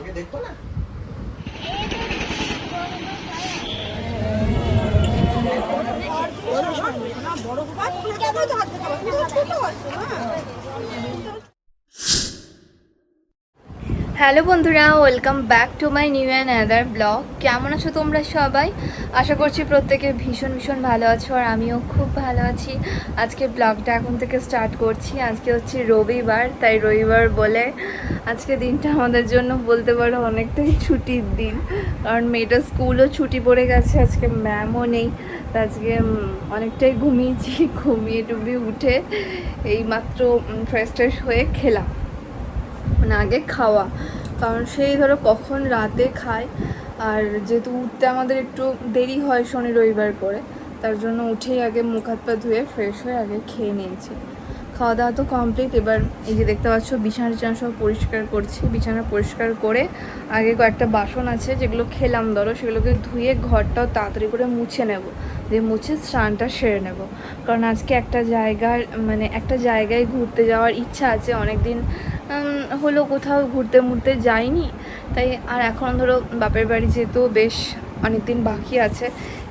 ব্লগে দেখব না? হ্যালো বন্ধুরা, welcome back to my new and other blog. কেমন আছো তোমরা সবাই? আশা করছি প্রত্যেকে ভীষণ ভীষণ ভালো আছো আর আমিও খুব ভালো আছি। আজকে ব্লগটা এখন থেকে স্টার্ট করছি। আজকে হচ্ছে রবিবার, তাই রবিবার বলে আজকে দিনটা আমাদের জন্য বলতে পারো অনেকটাই ছুটির দিন। কারণ মেয়েটার স্কুলও ছুটি পড়ে গেছে, আজকে ম্যামও নেই। আজকে অনেকটাই ঘুমিয়েছি, ঘুমিয়ে টুমিয়ে উঠে এইমাত্র ফ্রেশ ট্রেশ হয়ে খেলাম। মানে আগে খাওয়া। কারণ সেই ধরো কখন রাতে খায়, আর যেহেতু উঠতে আমাদের একটু দেরি হয় শনি রবিবার করে, তার জন্য উঠেই আগে মুখ হাত পা ধুয়ে ফ্রেশ হয়ে আগে খেয়ে নিয়েছি। খাওয়া দাওয়া তো কমপ্লিট এবার এই যে দেখতে পাচ্ছ বিছানা টিছানা সব পরিষ্কার করছি, বিছানা পরিষ্কার করে আগে কয়েকটা বাসন আছে যেগুলো খেলাম ধরো, সেগুলোকে ধুয়ে ঘরটাও তাড়াতাড়ি করে মুছে নেব, দিয়ে মুছে স্নানটা সেরে নেব। কারণ আজকে একটা জায়গার মানে একটা জায়গায় ঘুরতে যাওয়ার ইচ্ছা আছে অনেক দিন হলো কোথাও ঘুরতে মুরতে যাইনি। তাই আর এখন ধরো বাপের বাড়ি যেহেতু বেশ অনেক দিন বাকি আছে,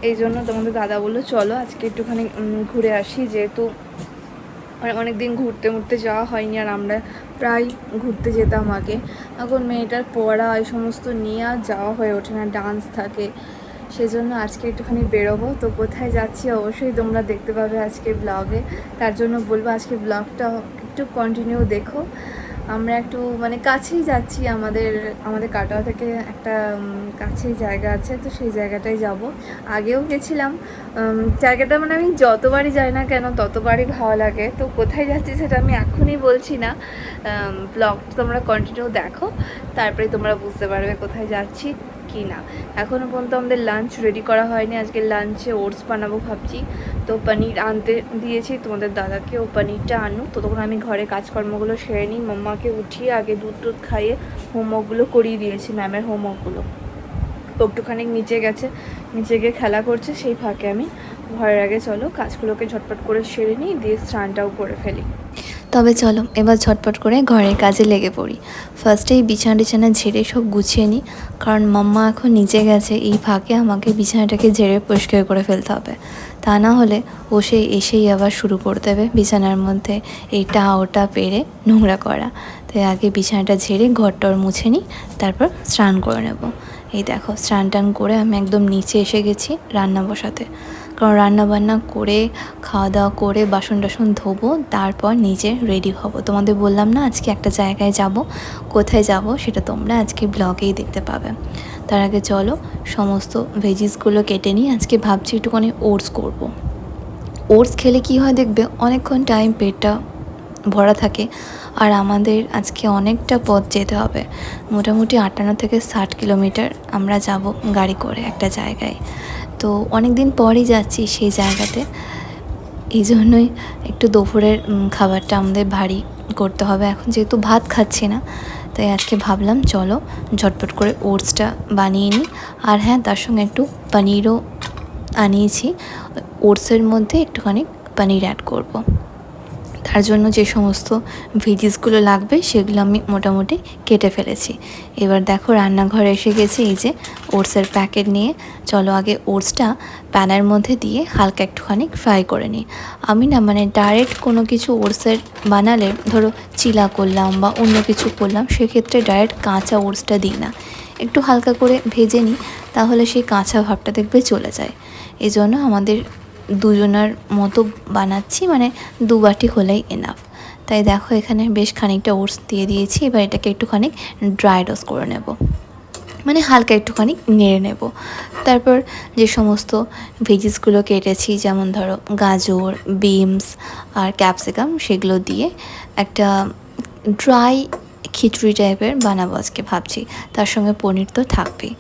এই জন্য তোমাদের দাদা বলল, চলো আজকে একটুখানি ঘুরে আসি। যেহেতু অনেক দিন ঘুরতে মুড়তে যাওয়া হয়নি আর আমরা প্রায় ঘুরতে যেতাম আগে। এখন মেয়েটার পড়া, এই সমস্ত নিয়ে আর যাওয়া হয়ে ওঠে না, ডান্স থাকে। সেজন্য আজকে একটুখানি বেরোবো। তো কোথায় যাচ্ছি অবশ্যই তোমরা দেখতে পাবে আজকে ব্লগে। তার জন্য বলব আজকে ব্লগটা একটু কন্টিনিউ দেখো। আমরা একটু মানে কাছেই যাচ্ছি, আমাদের আমাদের কাটোয়া থেকে একটা কাছেই জায়গা আছে, তো সেই জায়গাটায় যাব। আগেও গেছিলাম জায়গাটা মানে আমি যতবারই যাই না কেন, ততবারই ভালো লাগে। তো কোথায় যাচ্ছি সেটা আমি এখনই বলছি না। ব্লগ তোমরা কন্টিনিউ দেখো, তারপরে তোমরা বুঝতে পারবে কোথায় যাচ্ছি। কি না? এখনও পর্যন্ত আমাদের লাঞ্চ রেডি করা হয়নি। আজকে লাঞ্চে ওটস বানাবো ভাবছি। তো পনির আনতে দিয়েছি। তোমাদের দাদাকে ও পনিরটা আনুক। তো তখন আমি ঘরে কাজকর্মগুলো সেরে নিই। মাম্মাকে উঠিয়ে আগে দুধ টুধ খাইয়ে হোমওয়ার্কগুলো করিয়ে দিয়েছি ম্যামের হোমওয়ার্কগুলো। তো একটুখানি নিচে গেছে। নিচে গিয়ে খেলা করছে। সেই ফাঁকে আমি ঘরের আগে চলো কাজগুলোকে ঝটপট করে সেরে নিই। দিয়ে স্নানটাও করে ফেলি। তবে চলো, এবার ঝটপট করে ঘরের কাজে লেগে পড়ি। ফার্স্টেই বিছানা টিছানা ঝেড়ে সব গুছিয়ে নিই, কারণ মাম্মা এখন নিচে গেছে, এই ফাঁকে আমাকে বিছানাটাকে ঝেড়ে পরিষ্কার করে ফেলতে হবে। তা না হলে ও সেই এসেই আবার শুরু করে দেবে বিছানার মধ্যে এইটা ওটা পেরে নোংরা করা। তাই আগে বিছানাটা ঝেড়ে ঘরটর মুছে নিই, তারপর স্নান করে নেব। এই দেখো, স্নান টান করে আমি একদম নিচে এসে গেছি রান্না বসাতে। কারণ রান্না বান্না করে, খাওয়া দাওয়া করে, বাসন টাসন ধোবো, তারপর নিজে রেডি হব। তোমাদের বললাম না, আজকে একটা জায়গায় যাব, কোথায় যাব সেটা তোমরা আজকে ব্লগেই দেখতে পাবে। তার আগে চলো, সমস্ত ভেজিসগুলো কেটে নিয়ে আজকে ভাবছি একটুখানি ওটস করব। ওটস খেলে কি হয় দেখবে? অনেকক্ষণ টাইম পেটটা ভরা থাকে আর আমাদের আজকে অনেকটা পথ যেতে হবে। মোটামুটি আটান্ন থেকে ষাট কিলোমিটার আমরা যাব গাড়ি করে একটা জায়গায়। তো অনেক দিন পরই যাচ্ছি সেই জায়গাতে। এই জন্যই একটু দুপুরের খাবারটা আমাদের ভারী করতে হবে। এখন যেহেতু ভাত খাচ্ছি না, তাই আজকে ভাবলাম চলো ঝটপট করে ওটসটা বানিয়ে নিই। আর হ্যাঁ তার সঙ্গে একটু পনিরও আনিয়েছি। ওটসের মধ্যে একটুখানি পনির অ্যাড করব। তার জন্য যে সমস্ত ভেজিসগুলো লাগবে সেগুলো আমি মোটামুটি কেটে ফেলেছি। এবার দেখো রান্নাঘরে এসে গেছি, এই যে ওটসের প্যাকেট নিয়ে। চলো আগে ওটসটা প্যানের মধ্যে দিয়ে হালকা একটুখানি ফ্রাই করে নিই। আমি না মানে ডাইরেক্ট কোনো কিছু ওটসের বানালে, ধরো চিলা করলাম বা অন্য কিছু করলাম, সেক্ষেত্রে ডাইরেক্ট কাঁচা ওটসটা দিই না। একটু হালকা করে ভেজে নিই, তাহলে সেই কাঁচা ভাবটা দেখবে চলে যায়। এই জন্য আমাদের দুজনার মতো বানাচ্ছি মানে দু বাটি হলেই এনাফ তাই দেখো এখানে বেশ খানিকটা ওটস দিয়ে দিয়েছি, এবার এটাকে একটুখানি ড্রাই রোস্ট করে নেব। মানে হালকা একটুখানি নেড়ে নেব। তারপর যে সমস্ত ভেজিসগুলো কেটেছি, যেমন ধরো গাজর বিনস আর ক্যাপসিকাম সেগুলো দিয়ে একটা ড্রাই খিচুড়ি টাইপের বানাবো আজকে ভাবছি। তার সঙ্গে পনির তো থাকবেই।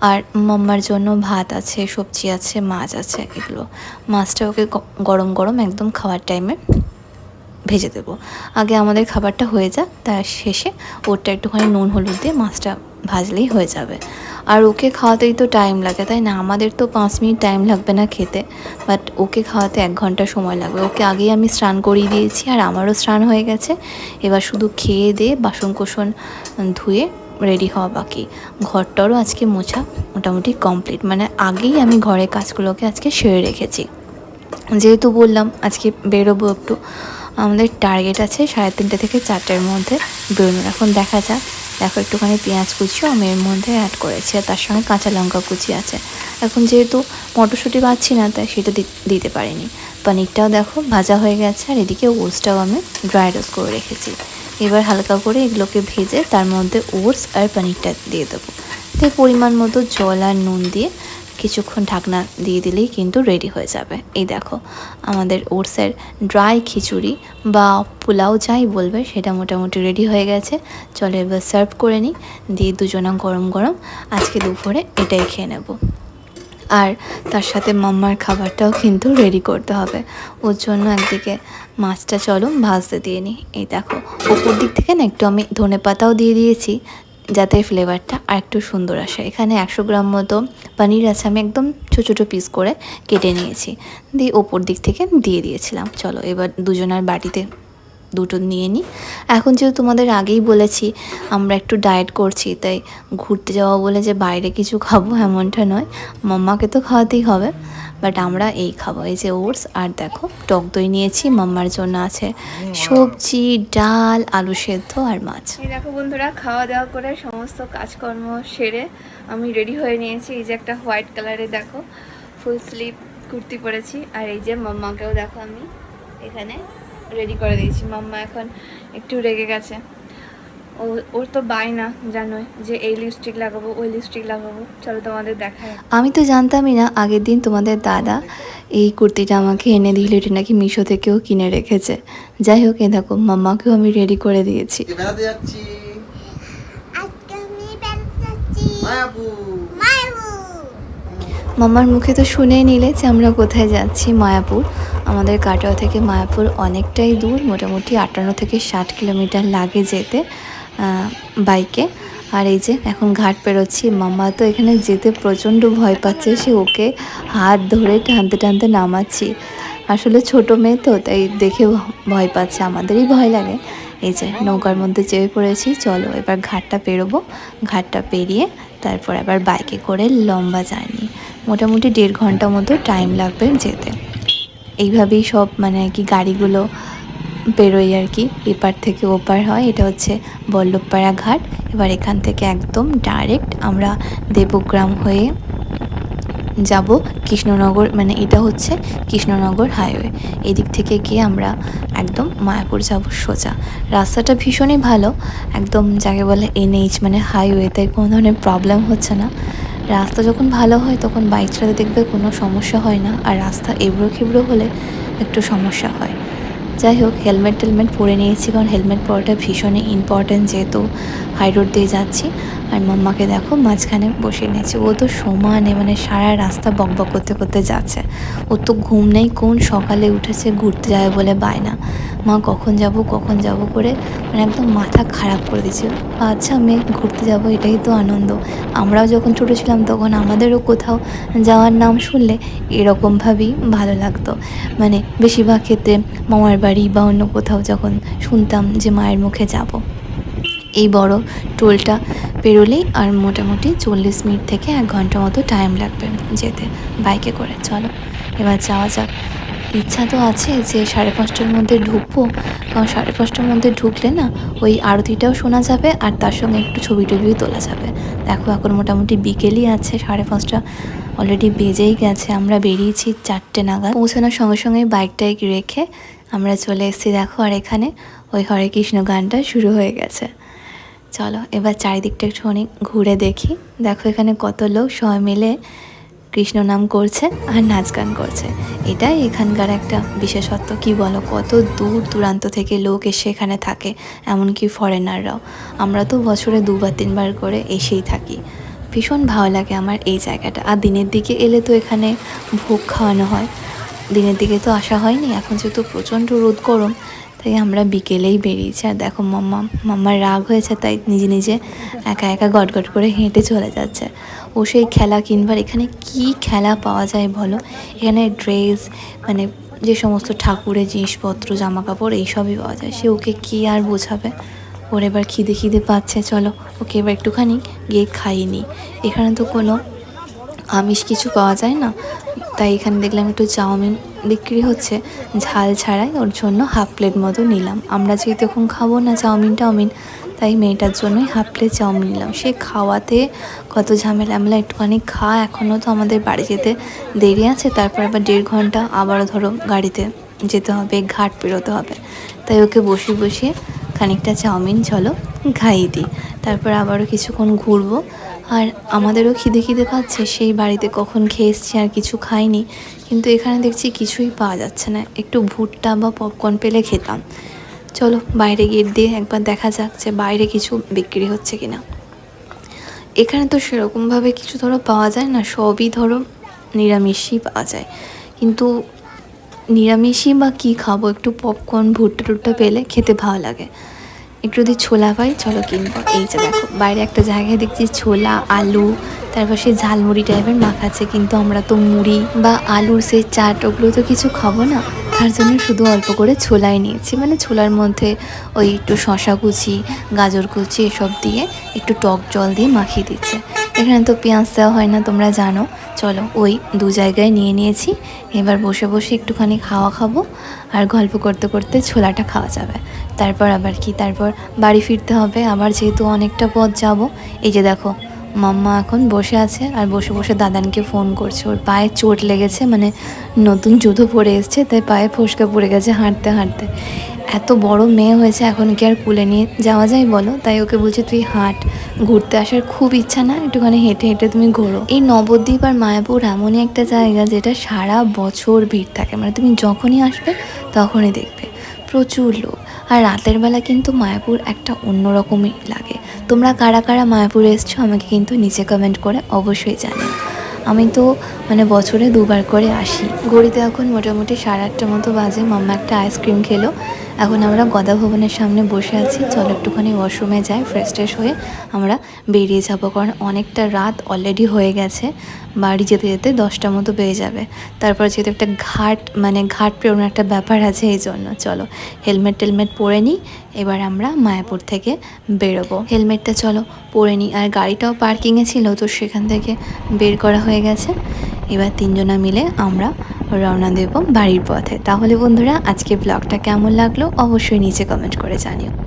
আর মাম্মার জন্য ভাত আছে, সবজি আছে, মাছ আছে, এগুলো। মাছটা ওকে গরম গরম একদম খাওয়ার টাইমে ভেজে দেবো। আগে আমাদের খাবারটা হয়ে যাক, তার শেষে ওরটা একটুখানি নুন, হলুদ দিয়ে মাছটা ভাজলেই হয়ে যাবে। আর ওকে খাওয়াতেই তো টাইম লাগে, তাই না? আমাদের তো পাঁচ মিনিট টাইম লাগবে না খেতে বাট ওকে খাওয়াতে এক ঘণ্টা সময় লাগবে। ওকে আগেই আমি স্নান করিয়ে দিয়েছি, আর আমারও স্নান হয়ে গেছে। এবার শুধু খেয়ে দিয়ে বাসন কোসন ধুয়ে রেডি হওয়া বাকি। ঘরটারও আজকে মোছা মোটামুটি কমপ্লিট মানে আগেই আমি ঘরের কাজগুলোকে আজকে সেরে রেখেছি। যেহেতু বললাম আজকে বেরোবো একটু আমাদের টার্গেট আছে সাড়ে তিনটে থেকে চারটের মধ্যে। বেরোনোর এখন দেখা যাক। দেখো একটুখানি পেঁয়াজ কুচিও আমি এর মধ্যে অ্যাড করেছি আর তার সঙ্গে কাঁচা লঙ্কা কুচি আছে। এখন যেহেতু মটরশুঁটি পাচ্ছি না, তাই সেটা দিতে পারিনি। পনিরটাও দেখো ভাজা হয়ে গেছে আর এদিকে ওটসটাও আমি ড্রাই রোস্ট করে রেখেছি। এবার হালকা করে এগুলোকে ভেজে তার মধ্যে ওটস আর পনিরটা দিয়ে দেবো। তাই পরিমাণ মতো জল আর নুন দিয়ে কিছুক্ষণ ঢাকনা দিয়ে দিলেই কিন্তু রেডি হয়ে যাবে। এই দেখো, আমাদের ওটসের ড্রাই খিচুড়ি বা পোলাও যাই বলবে, সেটা মোটামুটি রেডি হয়ে গেছে। চলো এবার সার্ভ করে নিই, দিয়ে দুজনা গরম গরম আজকে দুপুরে এটাই খেয়ে নেব। আর তার সাথে মাম্মার খাবারটাও কিন্তু রেডি করতে হবে। ওর জন্য একদিকে মাছটা চলো ভাজতে দিয়ে নিই। এই দেখো, ওপর দিক থেকে না একটু আমি ধনে পাতাও দিয়ে দিয়েছি। যাতে ফ্লেভারটা আর একটু সুন্দর আসে। এখানে একশো গ্রাম মতো পানির আছে, আমি একদম ছোটো ছোটো পিস করে কেটে নিয়েছি। দিয়ে ওপর দিক থেকে দিয়ে দিয়েছিলাম। চলো, এবার দুজনার বাটিতে দুটো নিয়ে নিই এখন যেহেতু তোমাদের আগেই বলেছি আমরা একটু ডায়েট করছি তাই ঘুরতে যাওয়া বলে যে বাইরে কিছু খাব এমনটা নয়। মাম্মাকে তো খাওয়াতেই হবে বাট আমরা এই খাব। এই যে ওটস আর দেখো টক দই নিয়েছি মাম্মার জন্য আছে সবজি ডাল আলু সেদ্ধ আর মাছ। দেখো বন্ধুরা খাওয়া দাওয়া করে সমস্ত কাজকর্ম সেরে আমি রেডি হয়ে নিয়েছি। এই যে একটা হোয়াইট কালারে দেখো ফুল স্লিভ কুর্তি পরেছি। আর এই যে মাম্মাকেও দেখো আমি এখানে রেডি করে দিয়েছি। মাম্মা এখন একটু রেগে গেছে। ও ওর তো বাই না জানোই যে এই লিপস্টিক লাগাবো ওই লিপস্টিক লাগাবো। চলো তোমাদের দেখায় আমি তো জানতামই না আগের দিন তোমাদের দাদা এই কুর্তিটা আমাকে এনে দিল এটা নাকি মিশো থেকেও কিনে রেখেছে। যাই হোক এ দেখো মাম্মাকেও আমি রেডি করে দিয়েছি। আজকে বেড়াতে যাচ্ছি আজকে আমি বেড়াতে যাচ্ছি মাম্মার মুখে তো শুনেই নিলে যে আমরা কোথায় যাচ্ছি, মায়াপুর। আমাদের কাটোয়া থেকে মায়াপুর অনেকটাই দূর, মোটামুটি আটান্ন থেকে ষাট কিলোমিটার লাগে যেতে বাইকে। আর এই যে এখন ঘাট পেরোচ্ছি মাম্মা তো এখানে যেতে প্রচণ্ড ভয় পাচ্ছে, সে ওকে হাত ধরে টানতে টানতে নামাচ্ছি। আসলে ছোট মেয়ে তো, তাই দেখে ভয় পাচ্ছে, আমাদেরই ভয় লাগে। এই যে নৌকার মধ্যে চেপে পড়েছি, চলো এবার ঘাটটা পেরোবো। ঘাটটা পেরিয়ে তারপর আবার বাইকে করে লম্বা জার্নি। মোটামুটি দেড় ঘণ্টা মতো টাইম লাগবে যেতে। এইভাবেই সব মানে আর কি গাড়িগুলো বেরোয় আর কি। এপার থেকে ওপার হয়। এটা হচ্ছে বল্লভপাড়া ঘাট। এবার এখান থেকে একদম ডাইরেক্ট আমরা দেবগ্রাম হয়ে যাব কৃষ্ণনগর মানে এটা হচ্ছে কৃষ্ণনগর হাইওয়ে এদিক থেকে গিয়ে আমরা একদম মায়াপুর যাব সোজা। রাস্তাটা ভীষণই ভালো। একদম যাকে বলে এনএইচ মানে হাইওয়েতে কোনো ধরনের প্রবলেম হচ্ছে না। রাস্তা যখন ভালো হয়, তখন বাইক চালাতে দেখবে কোনো সমস্যা হয় না। আর রাস্তা এবড়ো খেবড়ো হলে একটু সমস্যা হয়। যাই হোক হেলমেট টেলমেট পরে নিয়েছি, কারণ হেলমেট পরাটা ভীষণই ইম্পর্ট্যান্ট যেহেতু হাই রোড দিয়ে যাচ্ছি। আর মাম্মাকে দেখো মাঝখানে বসে নিয়েছি। ও তো সমানে মানে সারা রাস্তা বকবক করতে করতে যাচ্ছে। ও তো ঘুম নেই, কোন সকালে উঠেছে ঘুরতে যাবে বলে বায়না মা কখন যাব কখন যাব করে মানে একদম মাথা খারাপ করে দিচ্ছে আচ্ছা মেয়ে ঘুরতে যাব, এটাই তো আনন্দ। আমরাও যখন ছোটো ছিলাম তখন আমাদেরও কোথাও যাওয়ার নাম শুনলে এরকমভাবেই ভালো লাগতো। মানে বেশিরভাগ ক্ষেত্রে মামার বাড়ি বা অন্য কোথাও যখন শুনতাম যে মায়ের মুখে যাব। এই বড় টোলটা পেরোলেই আর মোটামুটি চল্লিশ মিনিট থেকে এক ঘণ্টা মতো টাইম লাগবে যেতে। বাইকে করে, চলো। এবার যাওয়া যাক। ইচ্ছা তো আছে যে সাড়ে পাঁচটার মধ্যে ঢুকবো, কারণ সাড়ে পাঁচটার মধ্যে ঢুকলে না ওই আরতিটাও শোনা যাবে আর তার সঙ্গে একটু ছবি টবিও তোলা যাবে। দেখো, এখন মোটামুটি বিকেলই আছে, সাড়ে পাঁচটা অলরেডি বেজেই গেছে। আমরা বেরিয়েছি চারটে নাগাদ। পৌঁছানোর সঙ্গে সঙ্গে বাইকটাই রেখে আমরা চলে এসেছি, দেখো, আর এখানে ওই হরে কৃষ্ণ গানটা শুরু হয়ে গেছে। চলো, এবার চারিদিকটা একটুখানি ঘুরে দেখি। দেখো এখানে কত লোক সবাই মিলে কৃষ্ণ নাম করছে আর নাচ গান করছে। এটাই এখানকার একটা বিশেষত্ব, কি বলো? কত দূর দূরান্ত থেকে লোক এসে এখানে থাকে, এমনকি ফরেনাররাও আমরা তো বছরে দুবার, তিনবার করে এসেই থাকি। ভীষণ ভালো লাগে আমার এই জায়গাটা। আর দিনের দিকে এলে তো এখানে ভোগ খাওয়ানো হয়। দিনের দিকে তো আসা হয়নি, এখন যেহেতু প্রচণ্ড রোদ গরম তাই আমরা বিকেলেই বেরিয়েছি। আর দেখো মাম্মা মাম্মার রাগ হয়েছে তাই নিজে নিজে একা একা গট গট করে হেঁটে চলে যাচ্ছে। ও সেই খেলা কিনবার, এখানে কি খেলা পাওয়া যায় বলো? এখানে ড্রেস মানে যে সমস্ত ঠাকুরের জিনিসপত্র জামা কাপড় এইসবই পাওয়া যায়। সে ওকে কি আর বোঝাবে? ওর এবার খিদে খিদে পাচ্ছে, চলো। ওকে এবার একটুখানি গিয়ে খাইয়ে নিই। এখানে তো কোনো আমিষ কিছু পাওয়া যায় না। তাই এখানে দেখলাম একটু চাউমিন বিক্রি হচ্ছে। ঝাল ছাড়াই ওর জন্য হাফ প্লেট মতো নিলাম। আমরা যেহেতু এখন খাব না চাউমিন টাউমিন, তাই মেয়েটার জন্যই হাফ প্লেট চাউমিন নিলাম। সে খাওয়াতে কত ঝামেলা আমলা একটুখানি খা এখনও তো আমাদের বাড়ি যেতে দেরি আছে, তারপর আবার দেড় ঘণ্টা আবারও ধরো গাড়িতে যেতে হবে, ঘাট পেরোতে হবে। তাই ওকে বসিয়ে বসিয়ে খানিকটা চাউমিন, চলো খাইয়ে দিই। তারপর আবারও কিছুক্ষণ ঘুরবো। আর আমাদেরও খিদে খিদে পাচ্ছে, সেই বাড়িতে কখন খেয়ে এসছি আর কিছু খাইনি। কিন্তু এখানে দেখছি কিছুই পাওয়া যাচ্ছে না। একটু ভুট্টা বা পপকর্ন পেলে খেতাম। চলো বাইরে গেট দিয়ে একবার দেখা যাক যে বাইরে কিছু বিক্রি হচ্ছে কিনা। এখানে তো সেরকমভাবে কিছু ধরো পাওয়া যায় না, সবই ধরো নিরামিষই পাওয়া যায়। কিন্তু নিরামিষই বা কী খাব? একটু পপকর্ন ভুট্টা টুট্টা পেলে খেতে ভালো লাগে। একটু যদি ছোলা পাই, চলো কিনবো। এই যে দেখো, বাইরে একটা জায়গায় দেখছি ছোলা, আলু, তারপর সেই ঝালমুড়ি টাইপের মাখাচ্ছে কিন্তু আমরা তো মুড়ি বা আলুর সেই চাট, ওগুলো তো কিছু খাব না। তার জন্য শুধু অল্প করে ছোলাই নিয়েছি মানে ছোলার মধ্যে ওই একটু শশা কুচি, গাজর কুচি, এসব দিয়ে একটু টক জল দিয়ে মাখিয়ে দিচ্ছে। এখানে তো পেঁয়াজ দেওয়া হয় না, তোমরা জানো। চলো, ওই দু জায়গায় নিয়ে নিয়েছি। এবার বসে বসে একটুখানি খাওয়া খাব আর গল্প করতে করতে ছোলাটা খাওয়া যাবে। তারপর আবার কি? তারপর বাড়ি ফিরতে হবে। আবার যেহেতু অনেকটা পথ যাব, এই যে দেখো মাম্মা এখন বসে আছে আর বসে বসে দাদানকে ফোন করছে। ওর পায়ে চোট লেগেছে মানে নতুন জুতো পরে এসছে, তাই পায়ে ফসকা পড়ে গেছে হাঁটতে হাঁটতে। এত বড় মেয়ে হয়েছে, এখন কি আর কুলে নিয়ে যাওয়া যায় বলো? তাই ওকে বলছে, তুই হাঁট, ঘুরতে আসার খুব ইচ্ছা না? একটুখানি হেঁটে হেঁটে তুমি ঘোরো। এই নবদ্বীপ আর মায়াপুর এমনই একটা জায়গা যেটা সারা বছর ভিড় থাকে। মানে তুমি যখনই আসবে, তখনই দেখবে। প্রচুর লোক। আর রাতের বেলা কিন্তু মায়াপুর একটা অন্যরকমই লাগে। তোমরা কারা কারা মায়াপুরে এসছো আমাকে কিন্তু নিচে কমেন্ট করে অবশ্যই জানিও। আমি তো মানে বছরে দুবার করে আসি। গড়িতে এখন মোটামুটি সাড়ে আটটা মতো বাজে, মাম্মা একটা আইসক্রিম খেলো। এখন আমরা গদা ভবনের সামনে বসে আছি। চলো একটুখানি ওয়াশরুমে যাই ফ্রেশ ট্রেশ হয়ে আমরা বেরিয়ে যাব, কারণ অনেকটা রাত অলরেডি হয়ে গেছে। বাড়ি যেতে যেতে দশটা মতো বেজে যাবে। তারপর যেহেতু একটা ঘাট মানে ঘাট পেরোনোর একটা ব্যাপার আছে এই জন্য। চলো হেলমেট টেলমেট পরে নিই, এবার আমরা মায়াপুর থেকে বেরোবো। হেলমেটটা চলো পরে নিই, আর গাড়িটাও পার্কিংয়ে ছিল, তো সেখান থেকে বের করা হয়ে গেছে। এবার তিনজনা মিলে আমরা রওনা দেব বাড়ির পথে। তাহলে বন্ধুরা আজকে ব্লগটা কেমন লাগল অবশ্যই নিচে কমেন্ট করে জানিও।